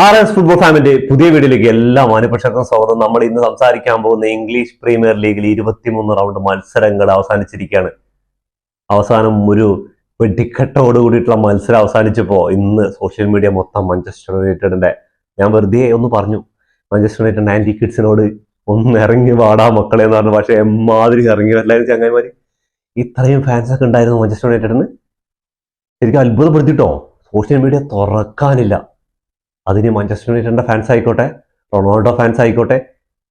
R S football ഫാമിന്റെ പുതിയ വീഡിയോയിലേക്ക് എല്ലാ മാനുപക്ഷർക്കും സ്വാഗതം. നമ്മൾ ഇന്ന് സംസാരിക്കാൻ പോകുന്ന ഇംഗ്ലീഷ് പ്രീമിയർ ലീഗിൽ ഇരുപത്തിമൂന്ന് റൗണ്ട് മത്സരങ്ങൾ അവസാനിച്ചിരിക്കുകയാണ്. അവസാനം ഒരു വെടിക്കെട്ടോട് കൂടിയിട്ടുള്ള മത്സരം അവസാനിച്ചപ്പോ ഇന്ന് സോഷ്യൽ മീഡിയ മൊത്തം മഞ്ചസ്റ്റർ യുണൈറ്റഡിന്റെ ഞാൻ വെറുതെ ഒന്ന് പറഞ്ഞു. മഞ്ചസ്റ്റർ യുണൈറ്റഡ് ആന്റി കിഡ്സിനോട് ഒന്ന് ഇറങ്ങി വാടാ മക്കളെ എന്ന് പറഞ്ഞു. പക്ഷെ എമ്മാതിരി ഇറങ്ങി വരില്ലായിരുന്നു ചങ്ങായിമാര്. ഇത്രയും ഫാൻസ് ഒക്കെ ഉണ്ടായിരുന്നു മാഞ്ചസ്റ്റർ യുണൈറ്റഡിന് ശരിക്കും അത്ഭുതപ്പെടുത്തിട്ടോ? സോഷ്യൽ മീഡിയ തുറക്കാനില്ല. അതിന് മാഞ്ചസ്റ്റർ യുണൈറ്റഡിന്റെ ഫാൻസ് ആയിക്കോട്ടെ റൊണാൾഡോ ഫാൻസ് ആയിക്കോട്ടെ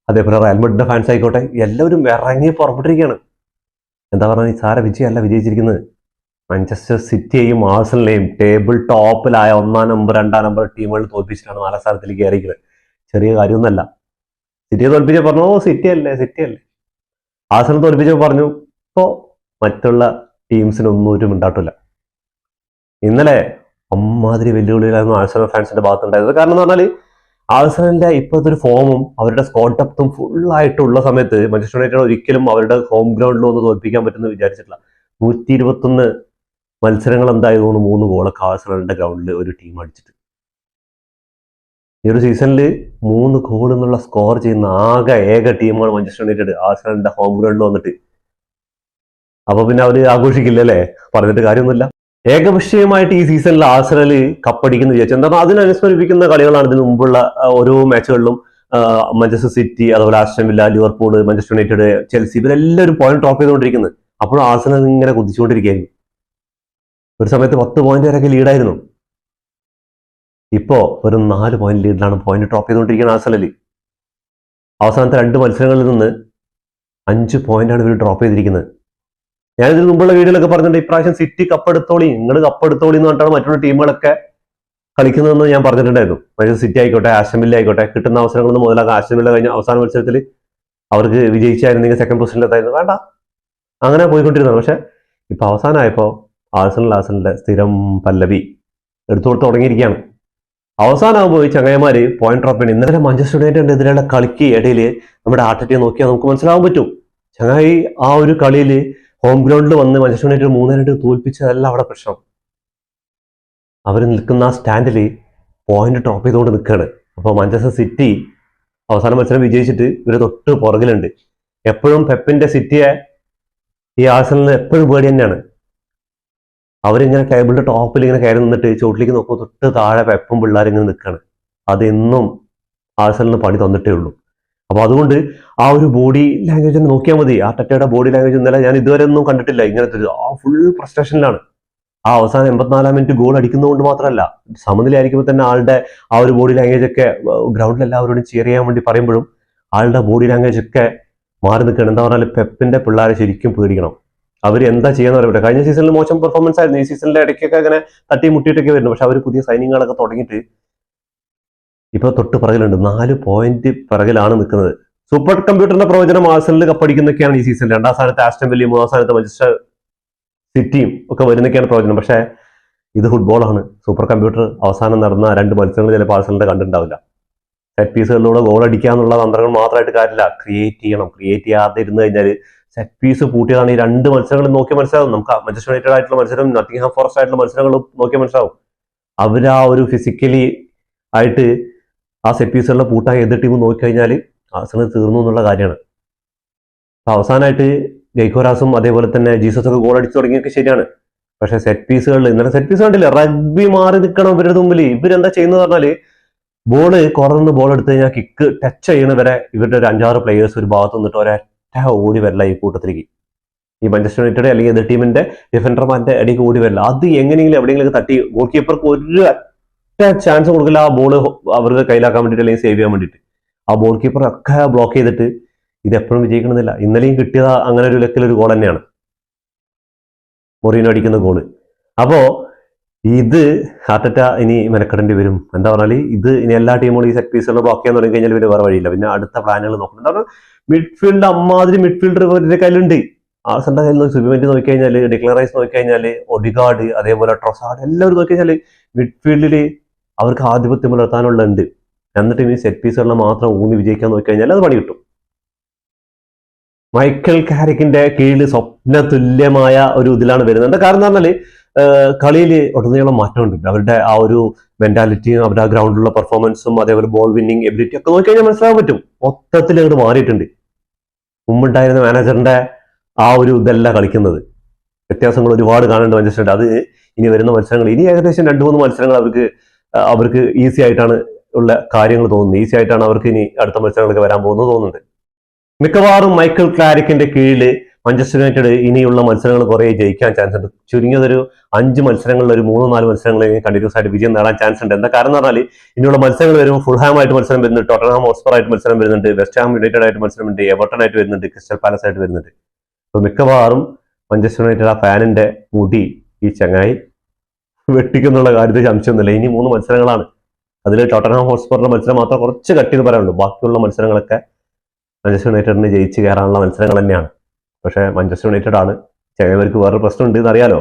അതേപോലെ റയൽ മഡ്രിഡിന്റെ ഫാൻസ് ആയിക്കോട്ടെ എല്ലാവരും ഇറങ്ങി പുറപ്പെട്ടിരിക്കുകയാണ്. എന്താ പറയുക സാര വിജയമല്ല വിജയിച്ചിരിക്കുന്നത്. മാഞ്ചസ്റ്റർ സിറ്റിയെയും ആഴ്സണലിനെയും ടേബിൾ ടോപ്പിലായ ഒന്നാം നമ്പർ രണ്ടാം നമ്പർ ടീമുകൾ തോൽപ്പിച്ചിട്ടാണ് നാലാം സ്ഥാനത്തിലേക്ക് കയറിയിരിക്കുന്നത്. ചെറിയ കാര്യമൊന്നുമല്ല. സിറ്റിയെ തോൽപ്പിച്ച പറഞ്ഞു ഓ സിറ്റി അല്ലേ സിറ്റി അല്ലേ? പറഞ്ഞു ഇപ്പോൾ മറ്റുള്ള ടീംസിനൊന്നും ഒരു മിണ്ടാട്ടില്ല ഇന്നലെ അമ്മാതിരി വെല്ലുവിളികളായിരുന്നു ആഴ്സണൽ ഫാൻസിന്റെ ഭാഗത്തുണ്ടായത് കാരണം എന്ന് പറഞ്ഞാൽ ആഴ്സണലിന്റെ ഇപ്പോഴത്തെ ഒരു ഫോമും അവരുടെ ഡെപ്തും ഫുൾ ആയിട്ടുള്ള സമയത്ത് മാഞ്ചസ്റ്റർ യുണൈറ്റഡ് ഒരിക്കലും അവരുടെ ഹോം ഗ്രൗണ്ടിൽ ഒന്ന് തോൽപ്പിക്കാൻ പറ്റുമെന്ന് വിചാരിച്ചിട്ടില്ല. നൂറ്റി ഇരുപത്തൊന്ന് മത്സരങ്ങൾ എന്തായതുകൊണ്ട് മൂന്ന് ഗോളൊക്കെ ആഴ്സണലിന്റെ ഗ്രൗണ്ടിൽ ഒരു ടീം അടിച്ചിട്ട്. ഈ ഒരു സീസണിൽ മൂന്ന് ഗോൾ എന്നുള്ള സ്കോർ ചെയ്യുന്ന ആകെ ഏക ടീമാണ് മഞ്ചസ്റ്റർ യുണൈറ്റഡ് ആഴ്സണലിന്റെ ഹോം ഗ്രൗണ്ടിൽ വന്നിട്ട്. അപ്പൊ പിന്നെ അവർ ആഘോഷിക്കില്ല അല്ലേ പറഞ്ഞിട്ട് കാര്യമൊന്നുമില്ല. ഏകപക്ഷീയമായിട്ട് ഈ സീസണിൽ ആഴ്സണൽ കപ്പടിക്കുന്നു വിചാരിച്ചു. എന്താ പറഞ്ഞാൽ അതിനനുസ്മരിപ്പിക്കുന്ന കളികളാണ് ഇതിനു മുമ്പുള്ള ഓരോ മാച്ചുകളിലും മഞ്ചസ്റ്റർ സിറ്റി അതുപോലെ Aston Villa Liverpool Manchester United Chelsea ഇവരെല്ലാവരും പോയിന്റ് ഡ്രോപ്പ് ചെയ്തുകൊണ്ടിരിക്കുന്നത്. അപ്പോഴും ആഴ്സണൽ ഇങ്ങനെ കുതിച്ചുകൊണ്ടിരിക്കുകയായിരുന്നു. ഒരു സമയത്ത് പത്ത് പോയിന്റ് വരെയൊക്കെ ലീഡായിരുന്നു ഇപ്പോ ഒരു നാല് പോയിന്റ് ലീഡിലാണ് പോയിന്റ് ഡ്രോപ്പ് ചെയ്തുകൊണ്ടിരിക്കുന്നത് ആഴ്സണൽ അവസാനത്തെ രണ്ട് മത്സരങ്ങളിൽ നിന്ന് അഞ്ച് പോയിന്റാണ് ഇവർ ഡ്രോപ്പ് ചെയ്തിരിക്കുന്നത്. ഞാനിതിന് മുമ്പുള്ള വീഡിയോയിലൊക്കെ പറഞ്ഞിട്ടുണ്ട് ഇപ്രാവശ്യം സിറ്റി കപ്പെടുത്തോളി നിങ്ങൾ കപ്പെടുത്തോളി എന്ന് പറഞ്ഞിട്ടാണ് മറ്റുള്ള ടീമുകളൊക്കെ കളിക്കുന്നതെന്ന് ഞാൻ പറഞ്ഞിട്ടുണ്ടായിരുന്നു. മാഞ്ചസ്റ്റർ സിറ്റി ആയിക്കോട്ടെ ആശമില്ല ആയിക്കോട്ടെ കിട്ടുന്ന അവസരങ്ങളൊന്നും മുതലാക്കാം ആശമില്ല കഴിഞ്ഞ അവസാന മത്സരത്തിൽ അവർക്ക് വിജയിച്ചായിരുന്നെങ്കിൽ സെക്കൻഡ് പൊസിഷനിലെത്തായിരുന്നു വേണ്ട. അങ്ങനെ പോയിക്കൊണ്ടിരുന്നത് പക്ഷെ ഇപ്പൊ അവസാനമായപ്പോൾ ആഴ്സണൽ ആഴ്സണലിന്റെ സ്ഥിരം പല്ലവി എടുത്തു കൊടുത്ത് തുടങ്ങിയിരിക്കുകയാണ്. അവസാനമാകുമ്പോൾ ഈ ചങ്ങായിമാര് പോയിന്റ് ഡ്രോപ്പ് ചെയ്യണം ഇന്നലെ മാഞ്ചസ്റ്റർ യുണൈറ്റഡിന്റെ എതിരെയുള്ള കളിക്ക് ഇടയിൽ നമ്മുടെ ആർട്ടിയെ നോക്കിയാൽ നമുക്ക് മനസ്സിലാവാൻ പറ്റും. ചങ്ങായി ആ ഒരു കളിയിൽ ഹോം ഗ്രൗണ്ടിൽ വന്ന് മാഞ്ചസ്റ്റർ യുണൈറ്റഡ് മൂന്ന് രണ്ട് തോൽപ്പിച്ചതല്ല അവിടെ പ്രശ്നം. അവർ നിൽക്കുന്ന ആ സ്റ്റാൻഡിൽ പോയിന്റ് ഡ്രോപ്പ് ചെയ്തുകൊണ്ട് നിൽക്കുകയാണ് അപ്പോൾ മാഞ്ചസ്റ്റർ സിറ്റി അവസാന മത്സരം വിജയിച്ചിട്ട് ഇവർ തൊട്ട് പുറകിലുണ്ട്. എപ്പോഴും പെപ്പിന്റെ സിറ്റിയെ ഈ ആഴ്സണലിന് എപ്പോഴും പേടി തന്നെയാണ്. അവരിങ്ങനെ ടേബിളിന്റെ ടോപ്പിൽ ഇങ്ങനെ കയറി നിന്നിട്ട് ചുവട്ടിലേക്ക് നോക്കുമ്പോൾ തൊട്ട് താഴെ പെപ്പും പിള്ളേരും ഇങ്ങനെ നിൽക്കുകയാണ് അതെന്നും ആഴ്സണലിന് പണി തന്നിട്ടേ ഉള്ളൂ. അപ്പൊ അതുകൊണ്ട് ആ ഒരു ബോഡി ലാംഗ്വേജ് ഒന്ന് നോക്കിയാൽ മതി. ആ ടെറ്റയുടെ ബോഡി ലാംഗ്വേജ് ഇന്നലെ ഞാൻ ഇതുവരെ ഒന്നും കണ്ടിട്ടില്ല. ഇങ്ങനത്തെ ആ ഫുൾ ഫ്രസ്ട്രേഷനിലാണ് ആ അവസാനം എൺപത്തിനാലാം മിനിറ്റ് ഗോൾ അടിക്കുന്നതുകൊണ്ട് മാത്രമല്ല സമനിലയായിരിക്കുമ്പോൾ തന്നെ ആളുടെ ആ ഒരു ബോഡി ലാംഗ്വേജ് ഒക്കെ ഗ്രൗണ്ടിൽ എല്ലാവരോടും ചെയർ ചെയ്യാൻ വേണ്ടി പറയുമ്പോഴും ആളുടെ ബോഡി ലാംഗ്വേജ് ഒക്കെ മാറി നിൽക്കണം എന്താ പറഞ്ഞാൽ പെപ്പിന്റെ പിള്ളേരെ ശരിക്കും പേടിക്കണം. അവർ എന്താ ചെയ്യാന്ന് അറിയട്ടെ കഴിഞ്ഞ സീസണിൽ മോശം പെർഫോമൻസ് ആയിരുന്നു. ഈ സീസണിലെ ഇടയ്ക്കൊക്കെ അങ്ങനെ തട്ടി മുട്ടിയിട്ടൊക്കെ വരുന്നു. പക്ഷെ അവർ പുതിയ സൈനിങ്ങുകളൊക്കെ തുടങ്ങിയിട്ട് ഇപ്പൊ തൊട്ട് പിറകിലുണ്ട്. നാല് പോയിന്റ് പിറകിലാണ് നിൽക്കുന്നത്. സൂപ്പർ കമ്പ്യൂട്ടറിന്റെ പ്രവചനം ആഴ്സണൽ കപ്പടിക്കുന്നൊക്കെയാണ് ഈ സീസൺ രണ്ടാം സ്ഥാനത്ത് ആസ്റ്റൻ വലിയ മൂന്നാം സ്ഥാനത്ത് മഞ്ചസ്റ്റർ സിറ്റിയും ഒക്കെ വരുന്നൊക്കെയാണ് പ്രവചനം. പക്ഷേ ഇത് ഫുട്ബോളാണ് സൂപ്പർ കമ്പ്യൂട്ടർ അവസാനം നടന്ന രണ്ട് മത്സരങ്ങൾ ചിലപ്പോൾ ആഴ്സണലിന്റെ കണ്ടിട്ടുണ്ടാവില്ല. സെറ്റ് പീസുകളിലൂടെ ഗോൾ അടിക്കുക എന്നുള്ള തന്ത്രങ്ങൾ മാത്രമായിട്ട് കാര്യമില്ല. ക്രിയേറ്റ് ചെയ്യണം. ക്രിയേറ്റ് ചെയ്യാതെ ഇരുന്ന് കഴിഞ്ഞാൽ സെറ്റ് പീസ് പൂട്ടിയതാണ് ഈ രണ്ട് മത്സരങ്ങൾ നോക്കിയ മനസ്സിലാവും. നമുക്ക് മഞ്ചസ്റ്റർ യുണൈറ്റഡ് ആയിട്ടുള്ള മത്സരം നത്തിങ്ഹാം ഫോറസ്റ്റ് ആയിട്ടുള്ള മത്സരങ്ങൾ നോക്കിയ മനസ്സിലാവും. അവർ ആ ഒരു ഫിസിക്കലി ആയിട്ട് ആ സെറ്റ് പീസുകളുടെ കൂട്ടായി എതിർ ടീം നോക്കിക്കഴിഞ്ഞാൽ ആസണ് തീർന്നു എന്നുള്ള കാര്യമാണ്. അപ്പൊ അവസാനമായിട്ട് ഗൈഖോരാസും അതേപോലെ തന്നെ ജീസസ് ഒക്കെ ഗോൾ അടിച്ചു തുടങ്ങിയൊക്കെ ശരിയാണ്. പക്ഷെ സെറ്റ് പീസുകളിൽ ഇന്നലെ സെറ്റ് പീസ് കണ്ടില്ല? റഗ്ബി മാറി നിൽക്കണം ഇവരുടെ മുമ്പിൽ ഇവരെന്താ ചെയ്യുന്നത് പറഞ്ഞാൽ ബോൾ കുറന്ന് ബോൾ എടുത്തു കഴിഞ്ഞാൽ കിക്ക് ടച്ച് ചെയ്യണ വരെ ഇവരുടെ ഒരു അഞ്ചാറ് പ്ലേയേഴ്സ് ഒരു ഭാഗത്ത് നിന്നിട്ട് ഒരൊറ്റ ഓടി വരില്ല ഈ കൂട്ടത്തിലേക്ക്. ഈ മഞ്ചസ്റ്റർ യുണൈറ്റഡ് അല്ലെങ്കിൽ എതിർ ടീമിന്റെ ഡിഫൻഡർമാരുടെ അടിക്ക് ഓടി വരില്ല. അത് എങ്ങനെയെങ്കിലും എവിടെയെങ്കിലും തട്ടി ഗോൾ കീപ്പർക്ക് ഒരു ചാൻസ് കൊടുക്കില്ല ആ ബോൾ അവരുടെ കയ്യിലാക്കാൻ വേണ്ടിയിട്ട് അല്ലെങ്കിൽ സേവ് ചെയ്യാൻ വേണ്ടിയിട്ട്. ആ ബോൾ കീപ്പർ ഒക്കെ ബ്ലോക്ക് ചെയ്തിട്ട് ഇത് എപ്പോഴും വിജയിക്കണമെന്നില്ല. ഇന്നലെയും കിട്ടിയത് അങ്ങനെ ഒരു ലക്കിലൊരു ഗോൾ തന്നെയാണ്. മൊറീനോ അടിക്കുന്ന ഗോൾ അപ്പോ ഇത് ഹാർട്ടറ്റ ഇനി മെനക്കെടേണ്ടി വരും. എന്താ പറഞ്ഞാൽ ഇത് ഇനി എല്ലാ ടീമുകളും ഈ സെറ്റ് ബ്ലോക്ക് ചെയ്യാൻ തുടങ്ങി കഴിഞ്ഞാൽ പിന്നെ വേറെ വഴിയില്ല. പിന്നെ അടുത്ത പ്ലാനുകൾ നോക്കണം. എന്താ മിഡ്ഫീൽഡ് അമ്മാതിരി മിഡ്ഫീൽഡർ ഇവരുടെ കയ്യിലുണ്ട്. ആൾസന്റെ കയ്യിൽ നോക്കി സുബിമെന്റ് നോക്കി കഴിഞ്ഞാൽ ഡിക്ലറൈസ് നോക്കി കഴിഞ്ഞാൽ ഒഡിഗാർഡ് അതേപോലെ ട്രോസാർഡ് എല്ലാവരും നോക്കി കഴിഞ്ഞാൽ മിഡ്ഫീൽഡിൽ അവർക്ക് ആധിപത്യം പുലർത്താനുള്ള ഉണ്ട് എന്നിട്ട് ഇനി സെറ്റ് പീസുകളിൽ മാത്രം ഊന്നി വിജയിക്കാൻ നോക്കി കഴിഞ്ഞാൽ അത് പണി കിട്ടും. മൈക്കൽ കാരിക്കിന്റെ കീഴിൽ സ്വപ്ന തുല്യമായ ഒരു ഇതിലാണ് വരുന്നത്. കാരണം എന്ന് പറഞ്ഞാൽ കളിയിൽ ഒട്ടുനീളം മാറ്റമുണ്ട്. അവരുടെ ആ ഒരു മെന്റാലിറ്റിയും അവരുടെ ആ ഗ്രൗണ്ടിലുള്ള പെർഫോമൻസും അതേപോലെ ബോൾ വിന്നിങ് എബിലിറ്റി ഒക്കെ നോക്കിക്കഴിഞ്ഞാൽ മനസ്സിലാക്കാൻ പറ്റും. മൊത്തത്തിൽ അങ്ങോട്ട് മാറിയിട്ടുണ്ട്. മുമ്പുണ്ടായിരുന്ന മാനേജറിന്റെ ആ ഒരു ഇതല്ല കളിക്കുന്നത്. വ്യത്യാസങ്ങൾ ഒരുപാട് കാണേണ്ട മാഞ്ചസ്റ്റർ അത് ഇനി വരുന്ന മത്സരങ്ങൾ ഇനി ഏകദേശം രണ്ട് മൂന്ന് മത്സരങ്ങൾ അവർക്ക് അവർക്ക് ഈസി ആയിട്ടാണ് ഉള്ള കാര്യങ്ങൾ തോന്നുന്നത്. ഈസി ആയിട്ടാണ് അവർക്ക് ഇനി അടുത്ത മത്സരങ്ങളൊക്കെ വരാൻ പോകുന്നത് തോന്നുന്നുണ്ട് മിക്കവാറും മൈക്കിൾ ക്ലാരിക്കിന്റെ കീഴിൽ മഞ്ചസ്റ്റർ യുണൈറ്റഡ് ഇനിയുള്ള മത്സരങ്ങൾ കുറെ ജയിക്കാൻ ചാൻസ് ഉണ്ട്. ചുരുങ്ങിയതൊരു അഞ്ച് മത്സരങ്ങളിൽ ഒരു മൂന്ന് നാല് മത്സരങ്ങളിൽ കണ്ടിന്യൂസ് ആയിട്ട് വിജയം നേടാൻ ചാൻസ് ഉണ്ട്. എന്താ കാരണം പറഞ്ഞാൽ ഇനിയുള്ള മത്സരങ്ങൾ വരുമ്പോൾ ഫുൾഹാം ആയിട്ട് മത്സരം വരുന്നുണ്ട് ടോട്ടൻഹാം ഹോസ്പർ ആയിട്ട് മത്സരം വരുന്നുണ്ട് വെസ്റ്റ് ഹാം യുണൈറ്റഡ് ആയിട്ട് മത്സരം ഉണ്ട് എവർട്ടൺ ആയിട്ട് വരുന്നുണ്ട് ക്രിസ്റ്റൽ പാലസ് ആയിട്ട് വരുന്നുണ്ട്. അപ്പൊ മിക്കവാറും മഞ്ചസ്റ്റർ യുണൈറ്റഡ് ആ ഫാനിന്റെ മുടി ഈ ചങ്ങായി വെട്ടിക്കുന്നുള്ള കാര്യത്തിൽ സംശയമൊന്നുമില്ല. ഇനി മൂന്ന് മത്സരങ്ങളാണ്. അതിൽ ടോട്ടൻഹാം ഹോസ്പറിന്റെ മത്സരം മാത്രം കുറച്ച് കട്ട് ചെയ്ത് പറയാനുള്ളൂ. ബാക്കിയുള്ള മത്സരങ്ങളൊക്കെ മഞ്ചസ്റ്റർ യുണൈറ്റഡിന് ജയിച്ച് കയറാനുള്ള മത്സരങ്ങൾ തന്നെയാണ്. പക്ഷേ മഞ്ചസ്റ്റർ യുണൈറ്റഡ് ആണ്. ചെങ്ങവർക്ക് വേറൊരു പ്രശ്നമുണ്ട് എന്നറിയാലോ.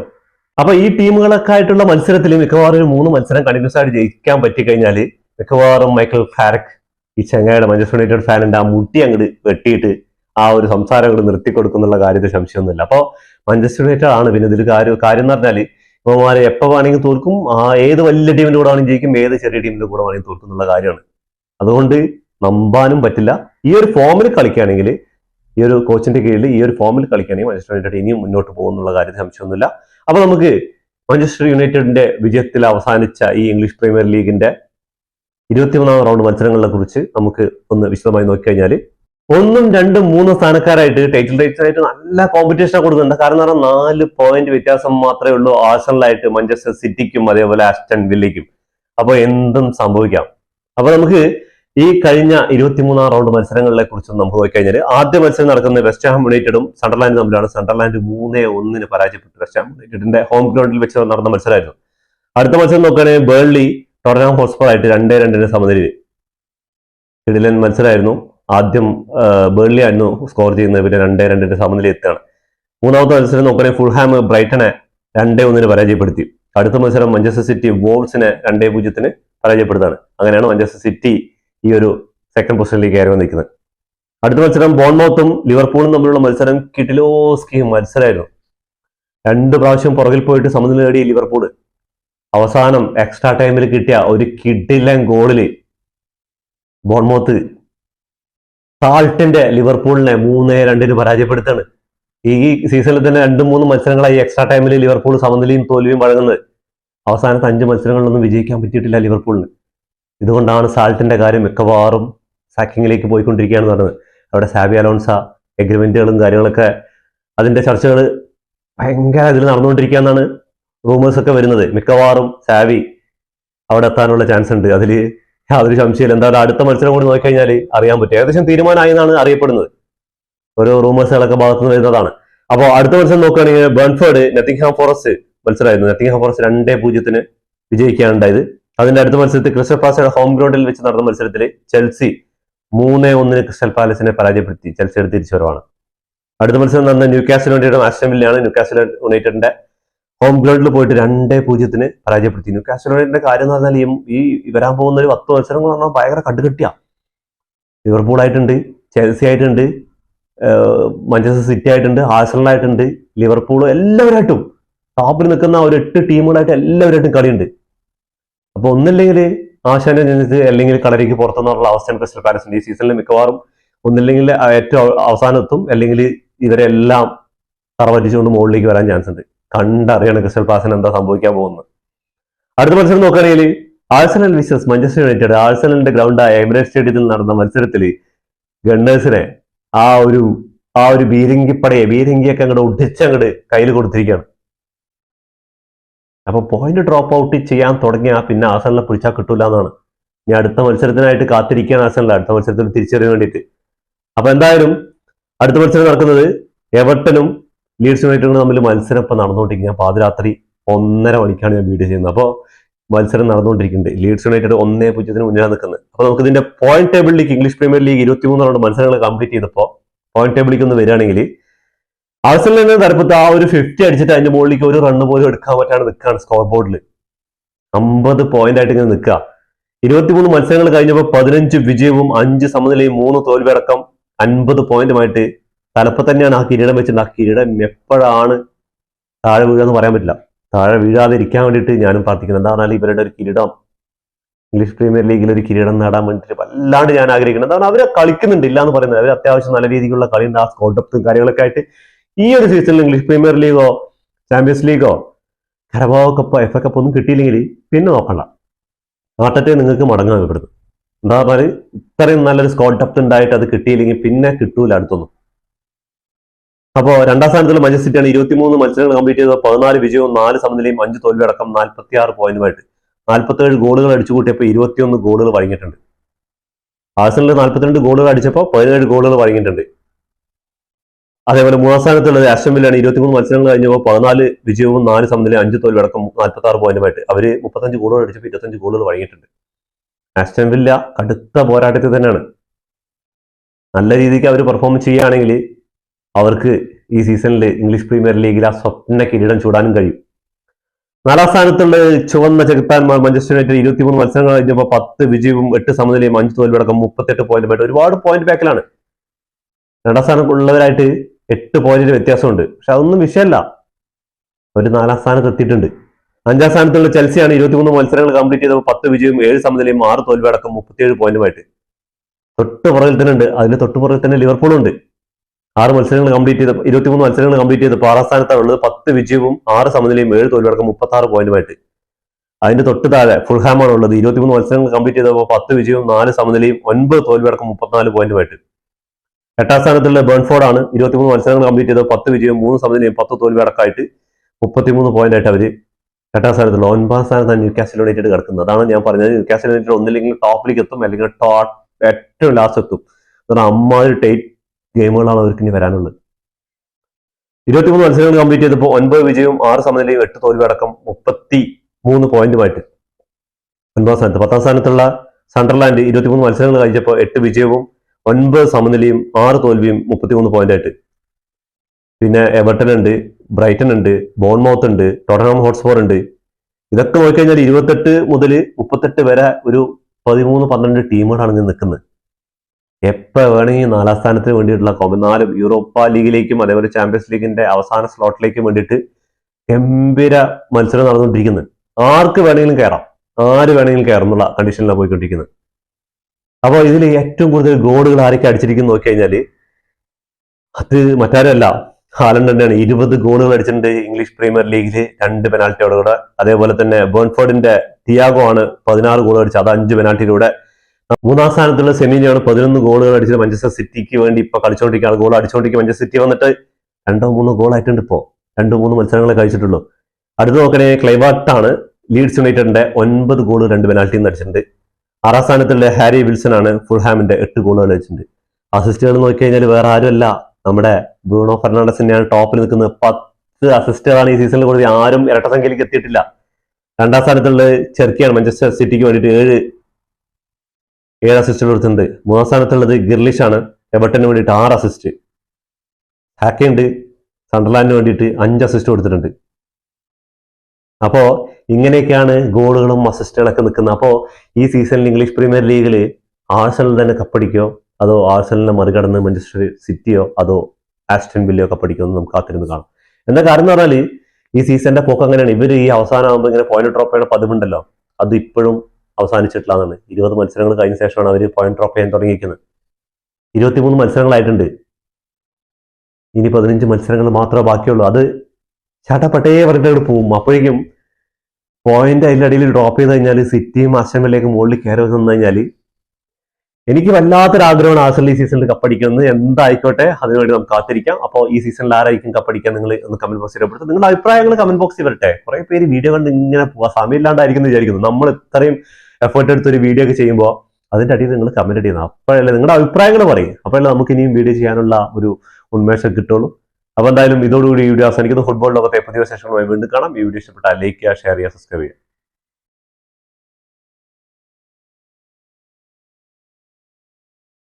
അപ്പൊ ഈ ടീമുകളൊക്കെ ആയിട്ടുള്ള മത്സരത്തിൽ മിക്കവാറും മൂന്ന് മത്സരം കണ്ടിന്യൂസ് ആയിട്ട് ജയിക്കാൻ പറ്റിക്കഴിഞ്ഞാൽ മിക്കവാറും മൈക്കിൾ ഫാരക് ഈ ചെങ്ങായുടെ മഞ്ചസ്റ്റർ യുണൈറ്റഡ് ഫാനിന്റെ ആ മുട്ടി അങ്ങോട്ട് വെട്ടിയിട്ട് ആ ഒരു സംസാരം അങ്ങോട്ട് നിർത്തി കൊടുക്കുന്നുള്ള കാര്യത്തിൽ സംശയമൊന്നുമില്ല. അപ്പോൾ മഞ്ചസ്റ്റർ യുണൈറ്റഡ് ആണ് പിന്നെ ഇതിൽ കാര്യം കാര്യം എന്ന് പറഞ്ഞാൽ ഇവന്മാരെ എപ്പോൾ വേണമെങ്കിൽ തോൽക്കും. ആ ഏത് വലിയ ടീമിന്റെ കൂടെ വേണമെങ്കിൽ ജയിക്കും. ഏത് ചെറിയ ടീമിന്റെ കൂടെ വേണമെങ്കിൽ തോൽക്കും എന്നുള്ള കാര്യമാണ്. അതുകൊണ്ട് നമ്പാനും പറ്റില്ല. ഈ ഒരു ഫോമിൽ കളിക്കുകയാണെങ്കിൽ ഈ ഒരു കോച്ചിന്റെ കീഴിൽ ഈ ഒരു ഫോമിൽ കളിക്കുകയാണെങ്കിൽ മാഞ്ചസ്റ്റർ യുണൈറ്റഡ് ഇനിയും മുന്നോട്ട് പോകുന്നുള്ള കാര്യത്തിൽ സംശയമൊന്നുമില്ല. അപ്പൊ നമുക്ക് മാഞ്ചസ്റ്റർ യുണൈറ്റഡിന്റെ വിജയത്തിൽ അവസാനിച്ച ഈ ഇംഗ്ലീഷ് പ്രീമിയർ ലീഗിന്റെ ഇരുപത്തിമൂന്നാം റൗണ്ട് മത്സരങ്ങളെ കുറിച്ച് നമുക്ക് ഒന്ന് വിശദമായി നോക്കിക്കഴിഞ്ഞാൽ ഒന്നും രണ്ടും മൂന്നും സ്ഥാനക്കാരായിട്ട് ടൈറ്റിൽ റേറ്റ്സിനായിട്ട് നല്ല കോമ്പറ്റീഷൻ കൊടുക്കുന്നുണ്ട്. കാരണം പറഞ്ഞാൽ നാല് പോയിന്റ് വ്യത്യാസം മാത്രമേ ഉള്ളൂ ആഴ്സണലായിട്ട് മഞ്ചസ്റ്റർ സിറ്റിക്കും അതേപോലെ ആസ്റ്റൺ വില്ലയ്ക്കും അപ്പോൾ എന്തും സംഭവിക്കാം. അപ്പൊ നമുക്ക് ഈ കഴിഞ്ഞ ഇരുപത്തിമൂന്നാം റൗണ്ട് മത്സരങ്ങളെ കുറിച്ച് നമുക്ക് നോക്കിക്കഴിഞ്ഞാൽ ആദ്യ മത്സരം നടക്കുന്ന വെസ്റ്റ് ഹാം യുണൈറ്റഡും സണ്ടർലാൻഡ് തമ്മിലാണ്. സണ്ടർലാൻഡ് മൂന്നേ ഒന്നിന് പരാജയപ്പെട്ടു. വെസ്റ്റ് ഹാം യുണൈറ്റഡിന്റെ ഹോം ഗ്രൗണ്ടിൽ വെച്ച് നടന്ന മത്സരമായിരുന്നു. അടുത്ത മത്സരം നോക്കുകയാണെങ്കിൽ ബേർലി ടോട്ടനാം ഹോട്ട്സ്പർ ആയിട്ട് രണ്ടേ രണ്ടിന് സമനിലയിൽ. കിടിലൻ മത്സരമായിരുന്നു. ആദ്യം ബേർലി ആയിരുന്നു സ്കോർ ചെയ്യുന്നത് പിന്നെ രണ്ടേ രണ്ടിന്റെ സമനില എത്തുകയാണ്. മൂന്നാമത്തെ മത്സരം നോക്കണേ ഫുൾഹാം ബ്രൈറ്റനെ രണ്ടേ ഒന്നിന് പരാജയപ്പെടുത്തി. അടുത്ത മത്സരം മഞ്ചസ്റ്റർ സിറ്റി വോൾസിനെ രണ്ടേ പൂജ്യത്തിന് പരാജയപ്പെടുത്താണ്. അങ്ങനെയാണ് മഞ്ചസ്റ്റർ സിറ്റി ഈ ഒരു സെക്കൻഡ് പൊസിഷനിലേക്ക് കയറി വന്നിരിക്കുന്നത്. അടുത്ത മത്സരം ബോൺമൗത്തും ലിവർപൂളും തമ്മിലുള്ള മത്സരം കിട്ടിലോസ്കി മത്സരമായിരുന്നു. രണ്ട് പ്രാവശ്യം പുറകിൽ പോയിട്ട് സമനില നേടിയ ലിവർപൂൾ അവസാനം എക്സ്ട്രാ ടൈമിൽ കിട്ടിയ ഒരു കിഡിലൻ ഗോളിൽ ബോൺമൗത്ത് സാൾട്ടിന്റെ ലിവർപൂളിനെ മൂന്ന് രണ്ടിന് പരാജയപ്പെടുത്താണ്. ഈ സീസണിൽ തന്നെ രണ്ടും മൂന്ന് മത്സരങ്ങളായി എക്സ്ട്രാ ടൈമിൽ ലിവർപൂൾ സമനിലയും തോൽവിയും വഴങ്ങുന്നത്. അവസാനത്തെ അഞ്ച് മത്സരങ്ങളിലൊന്നും വിജയിക്കാൻ പറ്റിയിട്ടില്ല ലിവർപൂളിന്. ഇതുകൊണ്ടാണ് സാൾട്ടിന്റെ കാര്യം മിക്കവാറും സാക്കിങ്ങിലേക്ക് പോയിക്കൊണ്ടിരിക്കുകയാണെന്ന് പറഞ്ഞത് അവിടെ സാബി അലോൺസ എഗ്രിമെന്റുകളും കാര്യങ്ങളൊക്കെ അതിന്റെ ചർച്ചകൾ ഭയങ്കര ഇതിൽ നടന്നുകൊണ്ടിരിക്കുകയെന്നാണ് റൂമേഴ്സ് ഒക്കെ വരുന്നത്. മിക്കവാറും സാവി അവിടെ എത്താനുള്ള ചാൻസ് ഉണ്ട്. അതിൽ യാതൊരു സംശയമില്ല. എന്തായാലും അടുത്ത മത്സരം കൂടി നോക്കിക്കഴിഞ്ഞാൽ അറിയാൻ പറ്റും. ഏകദേശം തീരുമാനമായി എന്നാണ് അറിയപ്പെടുന്നത്. ഓരോ റൂമേഴ്സുകളൊക്കെ ഭാഗത്തുനിന്ന് വരുന്നതാണ്. അപ്പോൾ അടുത്ത മത്സരം നോക്കുകയാണെങ്കിൽ ബേൺഫേർഡ് നെത്തിങ്ഹാം ഫോറസ്റ്റ് മത്സരമായിരുന്നു. നെത്തിങ്ഹാം ഫോറസ്റ്റ് രണ്ടേ പൂജ്യത്തിന് വിജയിക്കുകയാണ് ഉണ്ടായത് അതിന്റെ അടുത്ത മത്സരത്തിൽ ക്രിസ്റ്റൽ പാലസിന്റെ ഹോം ഗ്രൗണ്ടിൽ വെച്ച് നടന്ന മത്സരത്തിൽ ചെൽസി മൂന്ന് ഒന്നിന് ക്രിസ്റ്റൽ പാലസിനെ പരാജയപ്പെടുത്തി. ചെൽസിയുടെ തിരിച്ചുവരവാണ്. അടുത്ത മത്സരം നടന്ന ന്യൂ കാസിൽ യുണൈറ്റഡ് ആശ്രമിലാണ് ന്യൂ കാസിൽ യുണൈറ്റഡിന്റെ ഹോം ഗ്രൗണ്ടിൽ പോയിട്ട് രണ്ടേ പൂജ്യത്തിന് പരാജയപ്പെടുത്തി ന്യൂ കാസിൽ യുണൈറ്റഡിന്റെ കാര്യം എന്ന് പറഞ്ഞാൽ ഈ വരാൻ പോകുന്ന ഒരു പത്ത് മത്സരങ്ങൾ പറഞ്ഞാൽ ഭയങ്കര കണ്ടുകെട്ടിയാ ലിവർപൂൾ ആയിട്ടുണ്ട് ചെൽസി ആയിട്ടുണ്ട് മഞ്ചസ്റ്റർ സിറ്റി ആയിട്ടുണ്ട് ആഴ്സണലായിട്ടുണ്ട് ലിവർപൂൾ എല്ലാവരായിട്ടും ടോപ്പിൽ നിൽക്കുന്ന ഒരു എട്ട് ടീമുകളായിട്ട് എല്ലാവരായിട്ടും കളിയുണ്ട്. അപ്പൊ ഒന്നില്ലെങ്കിൽ ആശാന്റെ ജനിച്ച് അല്ലെങ്കിൽ കളരിക്ക് പുറത്തുനിന്നുള്ള അവസ്ഥയാണ് ക്രിസ്റ്റൽ പാലസിന്റെ ഈ സീസണിൽ മിക്കവാറും ഒന്നില്ലെങ്കിൽ ഏറ്റവും അവസാനത്തും അല്ലെങ്കിൽ ഇവരെല്ലാം തറവറ്റിച്ചുകൊണ്ട് മുകളിലേക്ക് വരാൻ ചാൻസ് ഉണ്ട്. കണ്ടറിയണം ക്രിസ്റ്റൽ പാസിന് എന്താ സംഭവിക്കാൻ പോകുന്നത്. അടുത്ത മത്സരം നോക്കുകയാണെങ്കിൽ ആഴ്സണൽ വിസസ് മഞ്ചസ്റ്റർ യുണൈറ്റഡ്. ആഴ്സണലിന്റെ ഗ്രൗണ്ടായ എമിറേറ്റ് സ്റ്റേഡിയത്തിൽ നടന്ന മത്സരത്തിൽ ഗണ്ണേഴ്സിനെ ആ ഒരു ആ ഒരു ബീരങ്കിപ്പടയെ ബീരങ്കിയൊക്കെ അങ്ങോട്ട് ഒടിച്ചങ്ങോട്ട് കയ്യിൽ കൊടുത്തിരിക്കുകയാണ്. അപ്പൊ പോയിന്റ് ഡ്രോപ്പ് ഔട്ട് ചെയ്യാൻ തുടങ്ങിയ പിന്നെ ആസനെ പിടിച്ചാൽ കിട്ടൂല എന്നാണ്. ഇനി അടുത്ത മത്സരത്തിനായിട്ട് കാത്തിരിക്കുകയാണ് ആസനിൽ അടുത്ത മത്സരത്തിൽ തിരിച്ചറിയാൻ വേണ്ടിയിട്ട്. അപ്പൊ എന്തായാലും അടുത്ത മത്സരം നടക്കുന്നത് എവർട്ടനും ലീഡ്സ് യുണൈറ്റഡും തമ്മിൽ മത്സരം ഇപ്പം നടന്നുകൊണ്ടിരിക്കുക പാതിരാത്രി ഒന്നര മണിക്കാണ് ഞാൻ വീഡിയോ ചെയ്യുന്നത്. അപ്പോൾ മത്സരം നടന്നുകൊണ്ടിരിക്കുന്നുണ്ട്. ലീഡ്സ് യുണൈറ്റഡ് ഒന്നേ പൂജ്യത്തിന് മുന്നിലാണ് നിൽക്കുന്നത്. അപ്പോൾ നമുക്ക് ഇതിന്റെ പോയിന്റ് ടേബിളിലേക്ക് ഇംഗ്ലീഷ് പ്രീമിയർ ലീഗ് ഇരുപത്തിമൂന്ന് റൗണ്ട് മത്സരങ്ങൾ കംപ്ലീറ്റ് ചെയ്തപ്പോൾ പോയിന്റ് ടേബിളിലേക്ക് ഒന്ന് വരികയാണെങ്കിൽ ആഴ്സണലിന്റെ തരപ്പത്ത് ആ ഒരു ഫിഫ്റ്റി അടിച്ചിട്ട് അതിന്റെ മുകളിലേക്ക് ഒരു റണ്ണ് പോലും എടുക്കാൻ പറ്റാണ്ട് നിൽക്കുകയാണ് സ്കോർ ബോർഡിൽ അമ്പത് പോയിന്റ് ആയിട്ട് ഇങ്ങനെ നിൽക്കുക. ഇരുപത്തിമൂന്ന് മത്സരങ്ങൾ കഴിഞ്ഞപ്പോൾ പതിനഞ്ച് വിജയവും അഞ്ച് സമനിലയും മൂന്ന് തോൽവിയടക്കം അൻപത് പോയിന്റുമായിട്ട് തലപ്പത്ത് തന്നെയാണ് ആ കിരീടം വെച്ചിട്ടുണ്ട് ആ കിരീടം എപ്പോഴാണ് താഴെ വീഴുക പറയാൻ പറ്റില്ല. താഴെ വീഴാതെ വീഴാതിരിക്കാൻ വേണ്ടിയിട്ട് ഞാനും പ്രാർത്ഥിക്കുന്നു. എന്താ പറഞ്ഞാൽ ഇവരുടെ ഒരു കിരീടം ഇംഗ്ലീഷ് പ്രീമിയർ ലീഗിൽ ഒരു കിരീടം നേടാൻ വേണ്ടിയിട്ട് വല്ലാണ്ട് ഞാൻ ആഗ്രഹിക്കുന്നത് കാരണം അവരെ കളിക്കുന്നുണ്ട്. ഇല്ല എന്ന് പറയുന്നത് അവർ അത്യാവശ്യം നല്ല രീതിയിലുള്ള കളിയുണ്ട് ആ സ്കോട്ടപ്പും കാര്യങ്ങളൊക്കെ ആയിട്ട് ഈ ഒരു സീസണിൽ ഇംഗ്ലീഷ് പ്രീമിയർ ലീഗോ ചാമ്പ്യൻസ് ലീഗോ കരബാവോ കപ്പോ എഫ് എ കപ്പ് ഒന്നും കിട്ടിയില്ലെങ്കിൽ പിന്നെ നോക്കണ്ട ആട്ടത്തെ നിങ്ങൾക്ക് മടങ്ങാൻ ഇവിടുന്ന്. എന്താ പറഞ്ഞാൽ ഇത്രയും നല്ലൊരു സ്കോട്ട് ഡെപ്ത് ഉണ്ടായിട്ട് അത് കിട്ടിയില്ലെങ്കിൽ പിന്നെ കിട്ടൂല അടുത്തൊന്നും. അപ്പോൾ രണ്ടാം സ്ഥാനത്തുള്ള മഞ്ചസ്റ്റർ സിറ്റിയാണ് ഇരുപത്തിമൂന്ന് മത്സരങ്ങൾ കംപ്ലീറ്റ് ചെയ്തത്. പതിനാല് വിജയവും നാല് സമനിലയും അഞ്ച് തോൽവി അടക്കം നാൽപ്പത്തി ആറ് പോയിന്റുമായിട്ട് നാൽപ്പത്തേഴ് ഗോളുകൾ അടിച്ചു കൂട്ടിയപ്പോൾ ഇരുപത്തിയൊന്ന് ഗോളുകൾ വഴങ്ങിയിട്ടുണ്ട്. ആഴ്സണലിൽ നാൽപ്പത്തിരണ്ട് ഗോളുകൾ അടിച്ചപ്പോൾ പതിനേഴ് ഗോളുകൾ വഴങ്ങിയിട്ടുണ്ട്. അതേപോലെ മൂന്നാം സ്ഥാനത്തുള്ളത് അശ്വമിലാണ് ഇരുപത്തിമൂന്ന് മത്സരങ്ങൾ കഴിഞ്ഞപ്പോൾ പതിനാല് വിജയവും നാല് സമനിലയും അഞ്ച് തോൽവി അടക്കം നാൽപ്പത്തി ആറ് പോയിന്റുമായിട്ട് അവർ മുപ്പത്തഞ്ച് ഗോളുകൾ അടിച്ചപ്പോൾ ഇരുപത്തഞ്ച് ഗോളുകൾ വഴങ്ങിയിട്ടുണ്ട്. ആസ്റ്റൻവില്ല കടുത്ത പോരാട്ടത്തിൽ തന്നെയാണ്. നല്ല രീതിക്ക് അവർ പെർഫോം ചെയ്യുകയാണെങ്കിൽ അവർക്ക് ഈ സീസണിൽ ഇംഗ്ലീഷ് പ്രീമിയർ ലീഗിൽ ആ സ്വപ്ന കിരീടം ചൂടാനും കഴിയും. നാലാം സ്ഥാനത്തുള്ള ചുവന്ന ചെകുത്താൻമാർ മാഞ്ചസ്റ്റർ യുണൈറ്റഡ് ഇരുപത്തിമൂന്ന് മത്സരങ്ങൾ കഴിഞ്ഞപ്പോൾ പത്ത് വിജയവും എട്ട് സമനിലയും അഞ്ച് തോൽവിയടക്കം മുപ്പത്തെട്ട് പോയിന്റുമായിട്ട് ഒരുപാട് പോയിന്റ് ബാക്കിലാണ് രണ്ടാം സ്ഥാനം ഉള്ളവരായിട്ട് എട്ട് പോയിന്റിന് വ്യത്യാസമുണ്ട്. പക്ഷെ അതൊന്നും വിഷയമല്ല. ഒരു നാലാം സ്ഥാനത്ത് എത്തിയിട്ടുണ്ട്. അഞ്ചാം സ്ഥാനത്തുള്ള ചെൽസിയാണ് ഇരുപത്തിമൂന്ന് മത്സരങ്ങൾ കംപ്ലീറ്റ് ചെയ്തപ്പോൾ പത്ത് വിജയവും ഏഴ് സമനിലയും ആറ് തോൽവിയടക്കം മുപ്പത്തിയേഴ് പോയിന്റുമായിട്ട് തൊട്ട് പുറകിൽ തന്നെ ഉണ്ട്. അതിന് തൊട്ട് പുറകിൽ തന്നെ ലിവർപൂളും ഉണ്ട് ആറ് മത്സരങ്ങൾ കംപ്ലീറ്റ് ചെയ്ത ഇരുപത്തിമൂന്ന് മത്സരങ്ങൾ കംപ്ലീറ്റ് ചെയ്തപ്പോൾ ആറാം സ്ഥാനത്താണ് ഉള്ളത് പത്ത് വിജയവും ആറ് സമനിലയും ഏഴ് തോൽവിടക്കം മുപ്പത്തി ആറ് പോയിന്റുമായിട്ട് അതിന്റെ തൊട്ട് താഴെ ഫുൾഹാമാണ് ഉള്ളത് ഇരുപത്തിമൂന്ന് മത്സരങ്ങൾ കംപ്ലീറ്റ് ചെയ്തപ്പോൾ പത്ത് വിജയവും നാല് സമനിലയും ഒൻപത് തോൽവിടക്കം മുപ്പത്തിനാല് പോയിന്റുമായിട്ട് എട്ടാം സ്ഥാനത്തുള്ള ബേൺഫോർഡ് ആണ് ഇരുപത്തിമൂന്ന് മത്സരങ്ങൾ കംപ്ലീറ്റ് ചെയ്തത് പത്ത് വിജയവും മൂന്ന് സമനിലയും പത്ത് തോൽവിടക്കായിട്ട് മുപ്പത്തിമൂന്ന് പോയിന്റ് ആയിട്ട് അവർ എട്ടാം സ്ഥാനത്തുള്ള ഒൻപതാം സ്ഥാനത്താണ് ന്യൂ കാസ്റ്റൽ യുണൈറ്റഡ് കിടക്കുന്നത്. അതാണ് ഞാൻ പറഞ്ഞത്. ന്യൂ കാസ്റ്റൽ യുണൈറ്റഡ് ഒന്നില്ലെങ്കിൽ ടോപ്പിലേക്ക് എത്തും. അല്ലെങ്കിൽ ടോപ്പ് ഏറ്റവും ലാസ്റ്റ് എത്തും. കാരണം ടൈറ്റ് ഗെയിമുകളാണ് അവർക്ക് ഇനി വരാനുള്ളത്. ഇരുപത്തിമൂന്ന് മത്സരങ്ങൾ കംപ്ലീറ്റ് ചെയ്തപ്പോൾ ഒൻപത് വിജയവും ആറ് സമനിലയും എട്ട് തോൽവി അടക്കം മുപ്പത്തി മൂന്ന് പോയിന്റുമായിട്ട് ഒൻപതാം സ്ഥാനത്ത്. പത്താം സ്ഥാനത്തുള്ള സണ്ടർലാൻഡ് ഇരുപത്തിമൂന്ന് മത്സരങ്ങൾ കഴിച്ചപ്പോൾ എട്ട് വിജയവും ഒൻപത് സമനിലയും ആറ് തോൽവിയും മുപ്പത്തിമൂന്ന് പോയിന്റ് ആയിട്ട് പിന്നെ എവർട്ടൺ ഉണ്ട് ബ്രൈറ്റൺ ഉണ്ട് ബോൺമൗത്ത് ഉണ്ട് ടോട്ടനാം ഹോട്ട്സ്പോർ ഉണ്ട്. ഇതൊക്കെ നോക്കിക്കഴിഞ്ഞാൽ ഇരുപത്തെട്ട് മുതൽ മുപ്പത്തെട്ട് വരെ ഒരു പതിമൂന്ന് പന്ത്രണ്ട് ടീമുകളാണ് ഇങ്ങനെ നിൽക്കുന്നത്. എപ്പോൾ വേണമെങ്കിൽ നാലാം സ്ഥാനത്തിന് വേണ്ടിയിട്ടുള്ള കോമ്പ നാലും യൂറോപ്പ ലീഗിലേക്കും അതേപോലെ ചാമ്പ്യൻസ് ലീഗിന്റെ അവസാന സ്ലോട്ടിലേക്കും വേണ്ടിയിട്ട് ഗംഭീര മത്സരം നടന്നുകൊണ്ടിരിക്കുന്നത് ആർക്ക് വേണമെങ്കിലും കയറാം ആര് വേണമെങ്കിലും കയറുന്നുള്ള കണ്ടീഷനിലാണ് പോയിക്കൊണ്ടിരിക്കുന്നത് അപ്പോൾ ഇതിൽ ഏറ്റവും കൂടുതൽ ഗോളുകൾ ആരൊക്കെ അടിച്ചിരിക്കുന്നു നോക്കി കഴിഞ്ഞാൽ അത് മറ്റാരല്ല ഹാലൻഡ് തന്നെയാണ്. ഇരുപത് ഗോളുകൾ അടിച്ചിട്ടുണ്ട് ഇംഗ്ലീഷ് പ്രീമിയർ ലീഗിൽ രണ്ട് പെനാൽറ്റിയോടുകൂടെ അതേപോലെ തന്നെ ബേൺഫോർഡിന്റെ തിയാഗോ ആണ് പതിനാറ് ഗോൾ അടിച്ചത്. അത് അഞ്ച് പെനാൽറ്റിയിലൂടെ മൂന്നാം സ്ഥാനത്തുള്ള സെമിനെയാണ് പതിനൊന്ന് ഗോളുകൾ അടിച്ചത് മഞ്ചസ്റ്റർ സിറ്റിക്ക് വേണ്ടി ഇപ്പൊ കളിച്ചുകൊണ്ടിരിക്കുകയാണ് ഗോൾ അടിച്ചുകൊണ്ടിരിക്കുക മഞ്ചസ്റ്റർ സിറ്റി വന്നിട്ട് രണ്ടോ മൂന്നോ ഗോൾ ആയിട്ടുണ്ട് ഇപ്പോ. രണ്ടോ മൂന്ന് മത്സരങ്ങളെ കഴിച്ചിട്ടുള്ളൂ. അടുത്ത് നോക്കണേ ക്ലൈവാർട്ടാണ് ലീഡ്സ് യുണൈറ്റഡിന്റെ ഒൻപത് ഗോൾ രണ്ട് പെനാൽറ്റിയിൽ അടിച്ചിട്ടുണ്ട് ആറാം സ്ഥാനത്തുള്ള ഹാരി വിൽസൺ ആണ് ഫുൾഹാമിന്റെ എട്ട് ഗോളുകൾ അടിച്ചിട്ടുണ്ട്. അസിസ്റ്റുകൾ നോക്കി കഴിഞ്ഞാൽ വേറെ ആരുമല്ല. നമ്മുടെ ബ്രൂണോ ഫെർണാണ്ടസ് തന്നെയാണ് ടോപ്പിൽ നിൽക്കുന്നത്. പത്ത് അസിസ്റ്റുകളാണ് ഈ സീസണിൽ കൊടുത്തത്. ആരും ഇരട്ട സംഖ്യയിലേക്ക് എത്തിയിട്ടില്ല. രണ്ടാം സ്ഥാനത്തുള്ള ചെർക്കിയാണ് മഞ്ചസ്റ്റർ സിറ്റിക്ക് വേണ്ടിയിട്ട് ഏഴ് ഏഴ് അസിസ്റ്റ് കൊടുത്തിട്ടുണ്ട്. മൂന്നാം സ്ഥാനത്തുള്ളത് ഗിർലിഷ് ആണ്. എബർട്ടന് വേണ്ടിയിട്ട് ആറ് അസിസ്റ്റ് ഹാക്കിയുണ്ട് സണ്ടർലാൻഡിന് വേണ്ടിയിട്ട് അഞ്ച് അസിസ്റ്റ് കൊടുത്തിട്ടുണ്ട്. അപ്പോൾ ഇങ്ങനെയൊക്കെയാണ് ഗോളുകളും അസിസ്റ്റുകളൊക്കെ നിൽക്കുന്നത്. അപ്പോൾ ഈ സീസണിൽ ഇംഗ്ലീഷ് പ്രീമിയർ ലീഗിൽ ആഴ്സണൽ തന്നെ കപ്പടിക്കോ അതോ ആഴ്സണലിനെ മറികടന്ന് മഞ്ചസ്റ്റർ സിറ്റിയോ? അതോ ആസ്റ്റൻ വില്ലയോ കപ്പടിക്കോ എന്ന് നമുക്ക് കാത്തിരുന്ന് കാണാം. എന്താ കാര്യം എന്ന് പറഞ്ഞാൽ ഈ സീസണിന്റെ പോക്ക് അങ്ങനെയാണ്. ഇവർ ഈ അവസാനമാകുമ്പോൾ ഇങ്ങനെ പോയിന്റ് ഡ്രോപ്പ് ചെയ്യുന്ന പതിവുണ്ടല്ലോ. അത് ഇപ്പോഴും അവസാനിച്ചിട്ടില്ലാന്നാണ് ഇരുപത് മത്സരങ്ങൾ കഴിഞ്ഞ ശേഷമാണ് അവർ പോയിന്റ് ഡ്രോപ്പ് ചെയ്യാൻ തുടങ്ങിയിരിക്കുന്നത്. ഇരുപത്തിമൂന്ന് മത്സരങ്ങളായിട്ടുണ്ട്. ഇനി പതിനഞ്ച് മത്സരങ്ങൾ മാത്രമേ ബാക്കിയുള്ളൂ. അത് ചാട്ടപ്പട്ടേ പറഞ്ഞിട്ട് പോവും. അപ്പോഴേക്കും പോയിന്റ് അതിന്റെ അടിയിൽ ഡ്രോപ്പ് ചെയ്ത് കഴിഞ്ഞാൽ സിറ്റിയും അസ്റ്റമിലേക്ക് മുകളിൽ കയറി വന്നു കഴിഞ്ഞാൽ എനിക്ക് വല്ലാത്തൊരു ആഗ്രഹമാണ് ആഴ്സണൽ ഈ സീസണിൽ കപ്പടിക്കുന്നത് എന്തായിക്കോട്ടെ അതിനുവേണ്ടി നമുക്ക് കാത്തിരിക്കാം. അപ്പോൾ ഈ സീസണിൽ ആരായിരിക്കും കപ്പടിക്കാൻ നിങ്ങൾ ഒന്ന് കമന്റ് ബോക്സിൽ രേഖപ്പെടുത്തും നിങ്ങളുടെ അഭിപ്രായങ്ങൾ കമന്റ് ബോക്സിൽ വരട്ടെ. കുറെ പേര് വീഡിയോ കണ്ട് ഇങ്ങനെ പോവാ. സമയമില്ലാണ്ടായിരിക്കും വിചാരിക്കുന്നു. നമ്മൾ ഇത്രയും എഫേർട്ട് എടുത്ത് ഒരു വീഡിയോ ഒക്കെ ചെയ്യുമ്പോൾ അതിന്റെ അടിയിൽ നിങ്ങൾ കമന്റ് ചെയ്യുന്നത് അപ്പോഴല്ലേ നിങ്ങളുടെ അഭിപ്രായങ്ങൾ പറയും. അപ്പോഴല്ലേ നമുക്ക് ഇനിയും വീഡിയോ ചെയ്യാനുള്ള ഒരു ഉന്മേഷം കിട്ടുള്ളൂ. അപ്പോൾ എന്തായാലും ഇതോടുകൂടി വീഡിയോ അവസാനിക്കുന്നു. ഫുട്ബോൾ ലോകത്തെ പുതിയ സെഷനുമായി വീണ്ടും കാണാം. ഈ വീഡിയോ ഇഷ്ടപ്പെട്ടാൽ ലൈക്ക് ചെയ്യുക ഷെയർ ചെയ്യുക സബ്സ്ക്രൈബ് ചെയ്യുക.